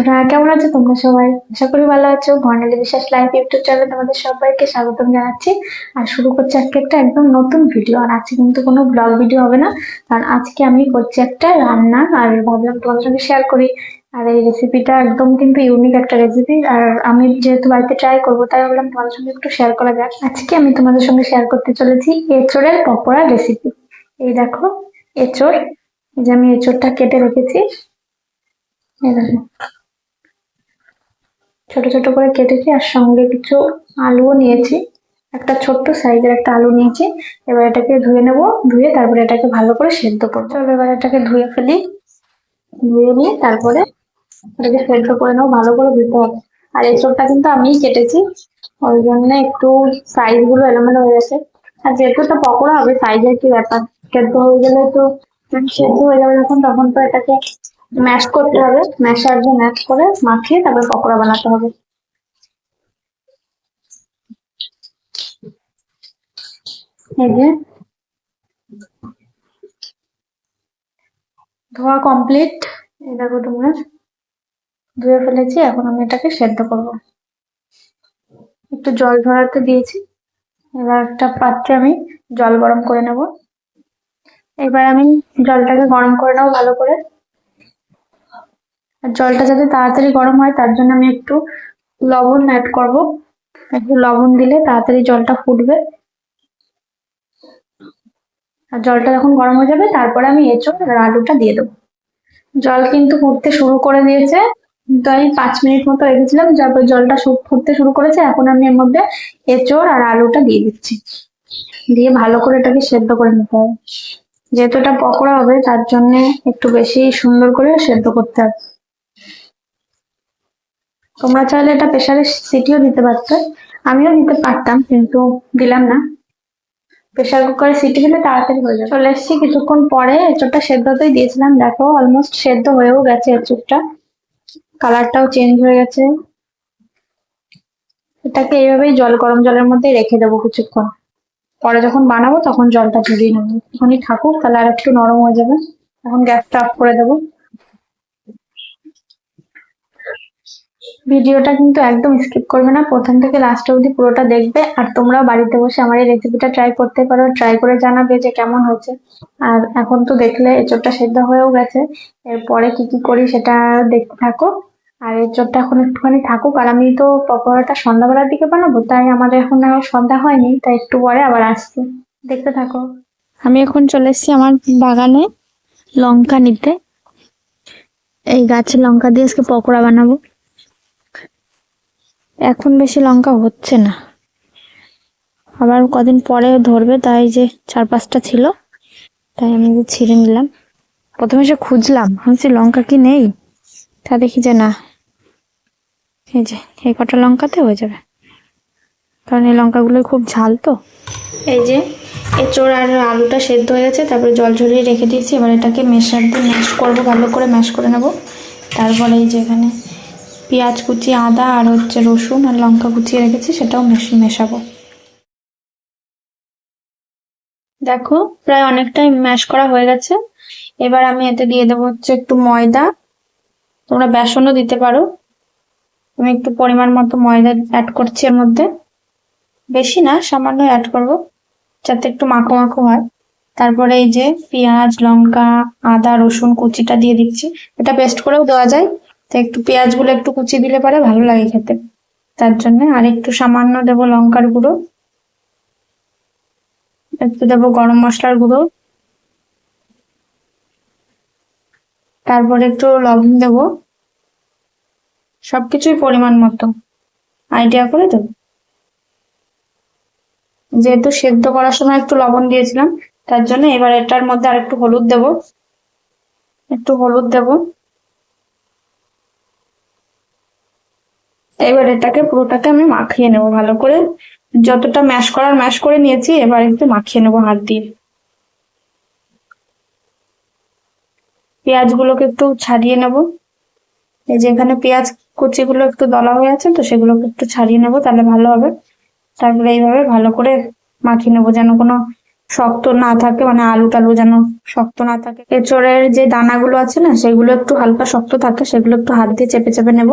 বন্ধুরা, কেমন আছো তোমরা সবাই? আশা করি ভালো আছো। বর্ণালী বিশ্বাস লাইভ ইউটিউব চ্যানেলে তোমাদের সবাইকে স্বাগতম জানাচ্ছি। আর শুরু করছি আজকে একটা একদম নতুন ভিডিও। আর আজকে কিন্তু কোনো ব্লগ ভিডিও হবে না। কারণ আজকে আমি করছি একটা রান্না আর ভাবলাম তোমাদের সঙ্গে শেয়ার করি। আর এই রেসিপিটা একদম কিন্তু ইউনিক একটা রেসিপি আর আমি যেহেতু বাড়িতে ট্রাই করব, তাই ভাবলাম তোমাদের সঙ্গে একটু শেয়ার করা যাক। আজকে আমি তোমাদের সঙ্গে শেয়ার করতে চলেছি এঁচড়ের পকোড়া রেসিপি এই দেখো, এঁচড়। এই যে আমি এঁচড়টা কেটে রেখেছি। ছোট ছোট করে কেটেছি আর সঙ্গে কিছু আলুও নিয়েছি। একটা ছোট্ট সাইজের একটা আলু নিয়েছি। এবার এটাকে ধুয়ে নেব। ধুয়ে তারপরে এটাকে ভালো করে সেদ্ধ করব। এবার এটাকে ধুয়ে ফেলি। ধুয়ে নিয়ে তারপরে এটাকে সেদ্ধ করে নেব, ভালো করে ধুতে হবে। আর এসবটা কিন্তু আমিই কেটেছি। ওই জন্য একটু সাইজগুলো এলোমেলো হয়ে গেছে। আর যেহেতু তো পকোড়া হবে সাইজের কি ব্যাপার? সেদ্ধ হয়ে গেলে তো সেদ্ধ হয়ে যাবে যখন, তখন তো এটাকে ম্যাশ করতে হবে। ম্যাশার দিয়ে ম্যাশ করে মাখিয়ে তারপর পকোড়া বানাতে হবে। ধোয়া কমপ্লিট এই দেখো তোমরা। ধুয়ে ফেলেছি, এখন আমি এটাকে সেদ্ধ করব। একটু জল ঝরাতে দিয়েছি। এবার একটা পাত্রে আমি জল গরম করে নেব। এবার আমি জলটাকে গরম করে নেব ভালো করে। আর জলটা যাতে তাড়াতাড়ি গরম হয়, তার জন্য আমি একটু লবণ অ্যাড করব। একটু লবণ দিলে তাড়াতাড়ি জলটা ফুটবে। আর জলটা যখন গরম হয়ে যাবে, তারপরে আমি এঁচড় আর আলুটা দিয়ে দেবো। জল কিন্তু ফুটতে শুরু করে দিয়েছে। তো আমি পাঁচ মিনিট মতো রেখেছিলাম, তারপর জলটা ফুটতে শুরু করেছে। এখন আমি এর মধ্যে এঁচড় আর আলুটা দিয়ে দিচ্ছি। দিয়ে ভালো করে এটাকে সেদ্ধ করে নিতে হবে। যেহেতু এটা পকোড়া হবে, তার জন্য একটু বেশি সুন্দর করে সেদ্ধ করতে হবে। তোমরা চাইলে এটা প্রেসারে সিটিও দিতে পারতে। আমিও দিতে পারতাম, কিন্তু দিলাম না। প্রেসার কুকারে সিটি দিলে তাড়াতাড়ি হয়ে যাবে। চলে এসেছি কিছুক্ষণ পরে, এঁচড়টা সেদ্ধ হতেই দিয়েছিলাম। দেখো অলমোস্ট সেদ্ধ হয়েও গেছে এঁচড়টা। কালারটাও চেঞ্জ হয়ে গেছে। এটাকে এইভাবেই জল, গরম জলের মধ্যে রেখে দেবো কিছুক্ষণ। পরে যখন বানাবো, তখন জলটা ঝরিয়ে নেব। এখনই থাকুক তাহলে আর একটু নরম হয়ে যাবে। এখন গ্যাসটা অফ করে দেবো। ভিডিওটা কিন্তু একদম স্কিপ করবে না। প্রথম থেকে লাস্ট অবধি পুরোটা দেখবে আর তোমরাও বাড়িতে বসে আমার এই রেসিপিটা ট্রাই করতে পারো। ট্রাই করে জানাবে যে কেমন হয়েছে। আর এখন তো দেখলে এঁচড়টা সেদ্ধ হয়েও গেছে। এরপরে কি কি করি সেটা দেখতে থাকো। আর এঁচড়টা এখন একটুখানি থাকুক। আর আমি তো পকোড়াটা সন্ধ্যাবেলার দিকে বানাবো, তাই আমাদের এখন আর সন্ধ্যা হয়নি, তাই একটু পরে আবার আসছি। দেখতে থাকো। আমি এখন চলে এসেছি আমার বাগানে লঙ্কা নিতে। এই গাছের লঙ্কা দিয়ে আজকে পকোড়া বানাবো। এখন বেশি লঙ্কা হচ্ছে না। আবার কদিন পরে ধরবে, তাই যে চার পাঁচটা ছিল, তাই আমি যে ছিঁড়ে নিলাম। প্রথমে সে খুঁজলাম ভাবছি লঙ্কা কি নেই, তা দেখি যে না। এই যে, এই কটা লঙ্কাতে হয়ে যাবে। কারণ এই লঙ্কাগুলো খুব ঝাল তো। এই যে এঁচড় আর আলুটা সেদ্ধ হয়ে গেছে, তারপরে জল ঝরিয়ে রেখে দিয়েছি। এবার এটাকে মেশার দিয়ে ম্যাশ করব, ভালো করে ম্যাশ করে নেব। তারপরে এই যে এখানে পেঁয়াজ কুচি, আদা আর হচ্ছে রসুন আর লঙ্কা কুচিয়ে রেখেছি, সেটাও মেশ- মেশাবো। দেখো, প্রায় অনেকটাই ম্যাশ করা হয়ে গেছে। এবার আমি এতে দিয়ে দেবো হচ্ছে একটু ময়দা। তোমরা বেসনও দিতে পারো। আমি একটু পরিমাণ মতো ময়দা অ্যাড করছি এর মধ্যে। বেশি না, সামান্য অ্যাড করব, যাতে একটু মাখো মাখো হয়। তারপরে এই যে পেঁয়াজ, লঙ্কা, আদা, রসুন কুচিটা দিয়ে দিচ্ছি। এটা পেস্ট করেও দেওয়া যায়। তো একটু পেঁয়াজগুলো একটু কুচি দিলে পরে ভালো লাগে খেতে। তার জন্য আর একটু সামান্য দেবো লঙ্কার গুঁড়ো। একটু দেবো গরম মশলার গুঁড়ো। তারপরে একটু লবণ দেবো। সবকিছুই পরিমাণ মতো। আইডিয়া করে দেবো। যেহেতু সেদ্ধ করার সময় একটু লবণ দিয়েছিলাম, তার জন্য এবার এটার মধ্যে আর একটু হলুদ দেবো। একটু হলুদ দেবো। এবার এটাকে পুরোটাকে আমি মাখিয়ে নেব ভালো করে। যতটা ম্যাশ করার ম্যাশ করে নিয়েছি, এবার একটু মাখিয়ে নেব হাত দিয়ে। পেঁয়াজগুলোকে একটু ছাড়িয়ে নেব। এই যে এখানে পেঁয়াজ কুচিগুলো একটু দলা হয়ে আছে, তো সেগুলোকে একটু ছাড়িয়ে নেব, তাহলে ভালো হবে। তারপরে এইভাবে ভালো করে মাখিয়ে নেব যেন কোনো শক্ত না থাকে মানে আলু টালু যেন শক্ত না থাকে। এঁচড়ের যে দানাগুলো আছে না, সেগুলো একটু হালকা শক্ত থাকে, সেগুলো একটু হাত দিয়ে চেপে চেপে নেব,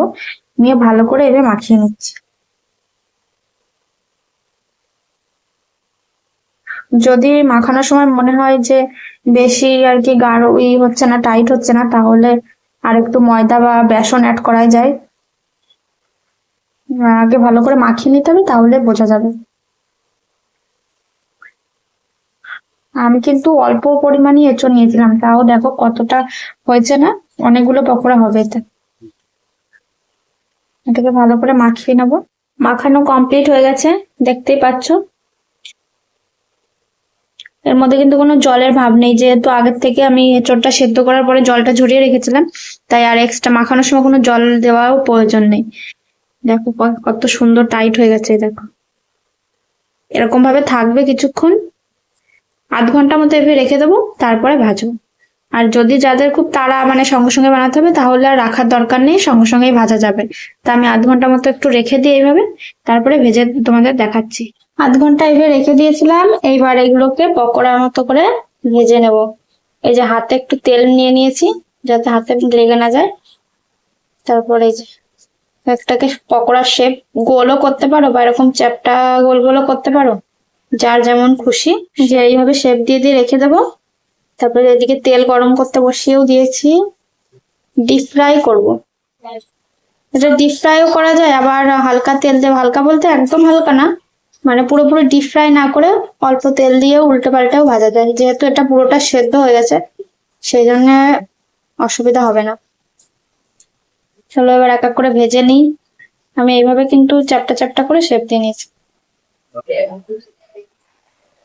নিয়ে ভালো করে এবার মাখিয়ে নিচ্ছি। যদি মাখানোর সময় মনে হয় যে বেশি আর কি গাঢ় ই হচ্ছে না, টাইট হচ্ছে না, তাহলে আর একটু ময়দা বা বেসন অ্যাড করা যায়। আগে ভালো করে মাখিয়ে নিতে হবে, তাহলে বোঝা যাবে। আমি কিন্তু অল্প পরিমাণই এঁচড় নিয়েছিলাম। তাও দেখো কতটা হয়েছে না? অনেকগুলো পকোড়া হবে এতে। এটাকে ভালো করে মাখিয়ে নেব। মাখানো কমপ্লিট হয়ে গেছে, দেখতেই পাচ্ছ। এর মধ্যে কিন্তু কোনো জলের ভাব নেই। যেহেতু আগের থেকে আমি এঁচড়টা সেদ্ধ করার পরে জলটা ঝরিয়ে রেখেছিলাম, তাই আর এক্সট্রা মাখানোর সময় কোনো জল দেওয়াও প্রয়োজন নেই। দেখো কত সুন্দর টাইট হয়ে গেছে দেখো। এরকম ভাবে থাকবে কিছুক্ষণ। আধ ঘণ্টা মতো এভাবে রেখে দেবো, তারপরে ভাজবো। আর যদি যাদের খুব তাড়া মানে সঙ্গে সঙ্গে বানাতে হবে, তাহলে আর রাখার দরকার নেই, সঙ্গে সঙ্গেই ভাজা যাবে। তা আমি আধ ঘণ্টা মতো একটু রেখে দিই এইভাবে, তারপরে ভেজে তোমাদের দেখাচ্ছি। আধ ঘণ্টা এইভাবে রেখে দিয়েছিলাম, এইবার এগুলোকে পকোড়ার মতো করে ভেজে নেব। এই যে হাতে একটু তেল নিয়ে নিয়েছি, যাতে হাতে লেগে না যায়। তারপরে এই যে একটাকে পকোড়ার শেপ গোলও করতে পারো বা এরকম চ্যাপটা গোল গোলও করতে পারো। যার যেমন খুশি, যে এইভাবে শেপ দিয়ে দিয়ে রেখে দেবো। তারপরে এদিকে তেল গরম করতে বসিয়েও দিয়েছি। ডিপ ফ্রাই করব। এটা ডিপ ফ্রাইও করা যায়, আবার হালকা তেল দিয়ে হালকা বলতে একদম হালকা না। মানে পুরোপুরি ডিপ ফ্রাই না করে অল্প তেল দিয়েও উল্টে পাল্টেও ভাজা যায়। যেহেতু এটা পুরোটা সেদ্ধ হয়ে গেছে, সেই জন্য অসুবিধা হবে না। চলো এবার এক এক করে ভেজে নিই। আমি এইভাবে কিন্তু চ্যাপটা চ্যাপটা করে শেপ দিয়ে নিয়েছি।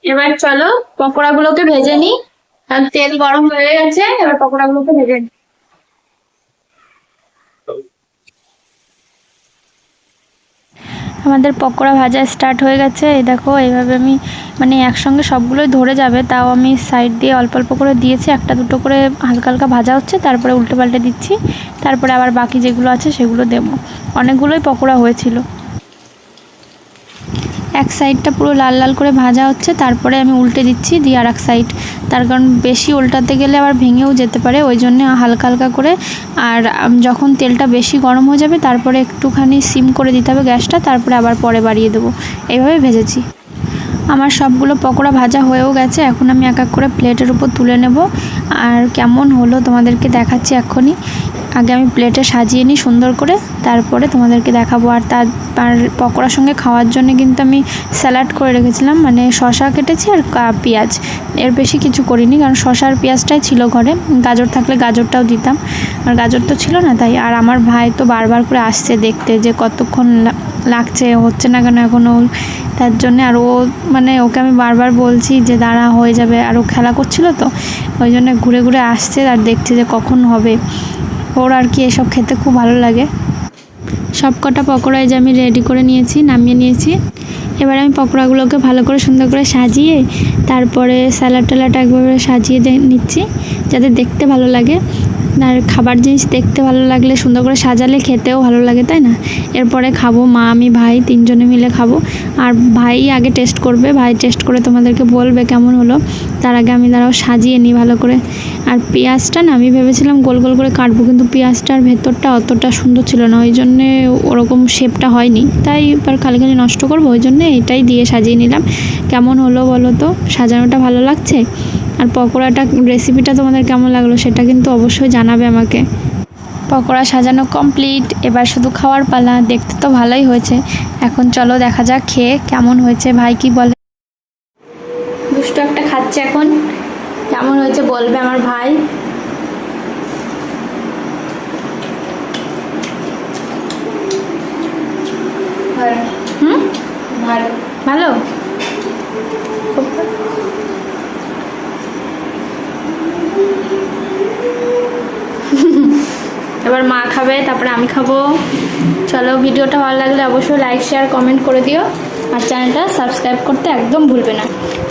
এবার চলো পকোড়াগুলোকে ভেজে নিই। আর তেল গরম হয়ে গেছে, এবার পকোড়াগুলোকে ভেজে নিই। আমাদের পকোড়া ভাজা স্টার্ট হয়ে গেছে। এই দেখো, এইভাবে আমি মানে একসঙ্গে সবগুলোই ধরে যাবে, তাও আমি সাইড দিয়ে অল্প অল্প করে দিয়েছি। একটা দুটো করে হালকা হালকা ভাজা হচ্ছে, তারপরে উল্টে পাল্টে দিচ্ছি। তারপরে আবার বাকি যেগুলো আছে সেগুলো দেবো। অনেকগুলোই পকোড়া হয়েছিল। এক সাইডটা পুরো লাল লাল করে ভাজা হচ্ছে, তারপরে আমি উল্টে দিচ্ছি দিয়ে আর এক সাইড। তার কারণ বেশি উল্টাতে গেলে আবার ভেঙেও যেতে পারে, ওই জন্য হালকা হালকা করে। আর যখন তেলটা বেশি গরম হয়ে যাবে, তারপরে একটুখানি সিম করে দিতে হবে গ্যাসটা, তারপরে আবার পরে বাড়িয়ে দেবো। এইভাবে ভেজেছি। আমার সবগুলো পকোড়া ভাজা হয়েও গেছে, এখন আমি এক এক করে প্লেটের উপর তুলে নেব। আর কেমন হলো তোমাদেরকে দেখাচ্ছি এখনই আগে আমি প্লেটে সাজিয়ে নিই সুন্দর করে, তারপরে তোমাদেরকে দেখাবো। আর তার আর পকোড়ার সঙ্গে খাওয়ার জন্য কিন্তু আমি স্যালাড করে রেখেছিলাম মানে শশা কেটেছি আর পেঁয়াজ। এর বেশি কিছু করিনি, কারণ শশা আর পেঁয়াজটাই ছিল ঘরে। গাজর থাকলে গাজরটাও দিতাম, আর গাজর তো ছিল না তাই। আর আমার ভাই তো বারবার করে আসছে দেখতে যে কতক্ষণ লাগছে, হচ্ছে না কেন এখনও তার জন্য আর ও মানে ওকে আমি বারবার বলছি যে দাঁড়া, হয়ে যাবে। আর ও খেলা করছিল তো, ওই জন্য ঘুরে ঘুরে আসছে আর দেখছে যে কখন হবে। ওর আর কি এসব খেতে খুব ভালো লাগে। সব কটা পকোড়াই যে আমি রেডি করে নিয়েছি, নামিয়ে নিয়েছি। এবার আমি পকোড়াগুলোকে ভালো করে সুন্দর করে সাজিয়ে, তারপরে স্যালাড ট্যালাড একভাবে সাজিয়ে নিচ্ছি, যাতে দেখতে ভালো লাগে। আর খাবার জিনিস দেখতে ভালো লাগলে সুন্দর করে সাজালে খেতেও ভালো লাগে, তাই না? এরপরে খাব মা, আমি, ভাই, তিনজনে মিলে খাব। আর ভাই আগে টেস্ট করবে, ভাই টেস্ট করে তোমাদেরকে বলবে কেমন হলো। তার আগে আমি দাঁড়াও সাজিয়ে নিই ভালো করে। আর পেঁয়াজটা না, আমি ভেবেছিলাম গোল গোল করে কাটবো, কিন্তু পেঁয়াজটার ভেতরটা অতটা সুন্দর ছিল না ওই জন্যে ওরকম শেপটা হয়নি। তাই এবার খালি খালি নষ্ট করব ওই জন্যে এটাই দিয়ে সাজিয়ে নিলাম। কেমন হলো বলো তো? সাজানোটা ভালো লাগছে? আর পকোড়াটা রেসিপিটা তোমাদের কেমন লাগল সেটা কিন্তু অবশ্যই জানাবে আমাকে। পকোড়া সাজানো কমপ্লিট এবার শুধু খাওয়ার পালা। দেখতে তো ভালোই হয়েছে। এখন চলো দেখা যাক খেয়ে কেমন হয়েছে। ভাই কি বলে? দুষ্টু একটা খাচ্ছে এখন। কেমন হয়েছে বলবে আমার ভাই? হুম? ভালো। ভালো? এবার মা খাবে, তারপরে আমি খাব। চলো, ভিডিওটা ভালো লাগলে অবশ্যই লাইক শেয়ার কমেন্ট করে দিও। আর চ্যানেলটা সাবস্ক্রাইব করতে একদম ভুলবে না।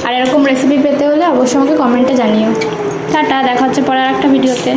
আর এরকম রেসিপি পেতে হলে অবশ্যই আমাকে কমেন্টে জানিও। টাটা, দেখা হচ্ছে পরের একটা ভিডিওতে